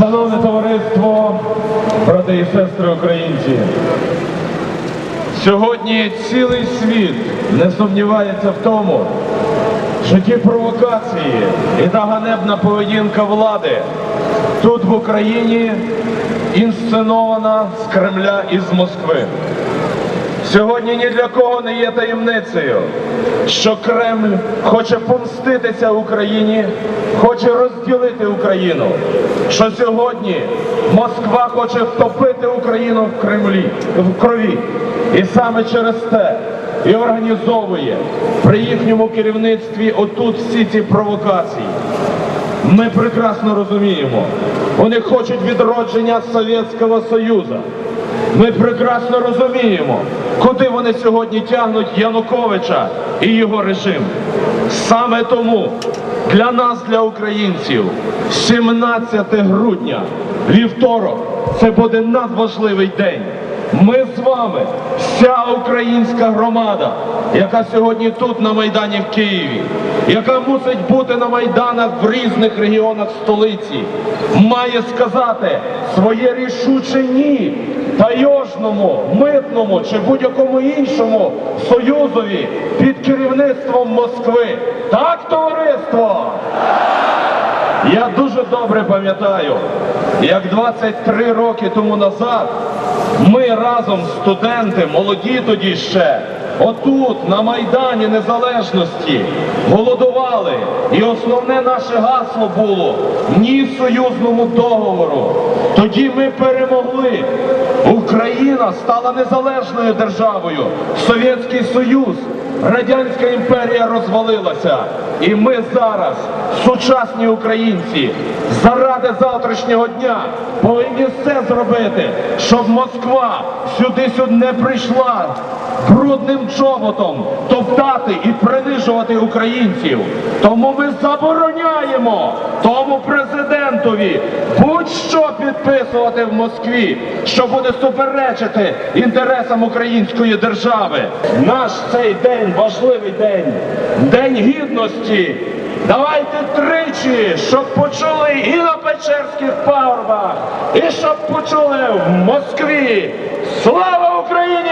Шановне товариство, брати і сестри українці, сьогодні цілий світ не сумнівається в тому, що ті провокації і та ганебна поведінка влади тут в Україні інсценована з Кремля і з Москви. Сьогодні ні для кого не є таємницею, що Кремль хоче помститися Україні, хоче розділити Україну. Що сьогодні Москва хоче втопити Україну в Кремлі, в крові. І саме через те і організовує при їхньому керівництві отут всі ці провокації. Ми прекрасно розуміємо, вони хочуть відродження Совєтського Союзу. Ми прекрасно розуміємо, куди вони сьогодні тягнуть Януковича і його режим. Саме тому для нас, для українців, 17 грудня, вівторок, це буде надважливий день. Ми з вами, вся українська громада, яка сьогодні тут на Майдані в Києві, яка мусить бути на Майданах в різних регіонах столиці, має сказати своє рішуче ні таєжному, митному чи будь-якому іншому союзові під керівництвом Москви. Так, товариство? Я дуже добре пам'ятаю, як 23 роки тому назад ми разом студенти, молоді тоді ще, отут, на Майдані Незалежності, голодували. І основне наше гасло було ні союзному договору. Тоді ми перемогли. Україна стала незалежною державою. Совєтський Союз, Радянська імперія розвалилася. І ми зараз, сучасні українці, заради завтрашнього дня повинні все зробити, щоб Москва сюди сюди не прийшла брудним чоботом топтати і принижувати українців. Тому ми забороняємо тому президентові будь-що підписувати в Москві, що буде суперечити інтересам української держави. Наш цей день важливий день, день гідності. Давайте тричі, щоб почули і на Печерських пагорбах, і щоб почули в Москві. Слава Україні!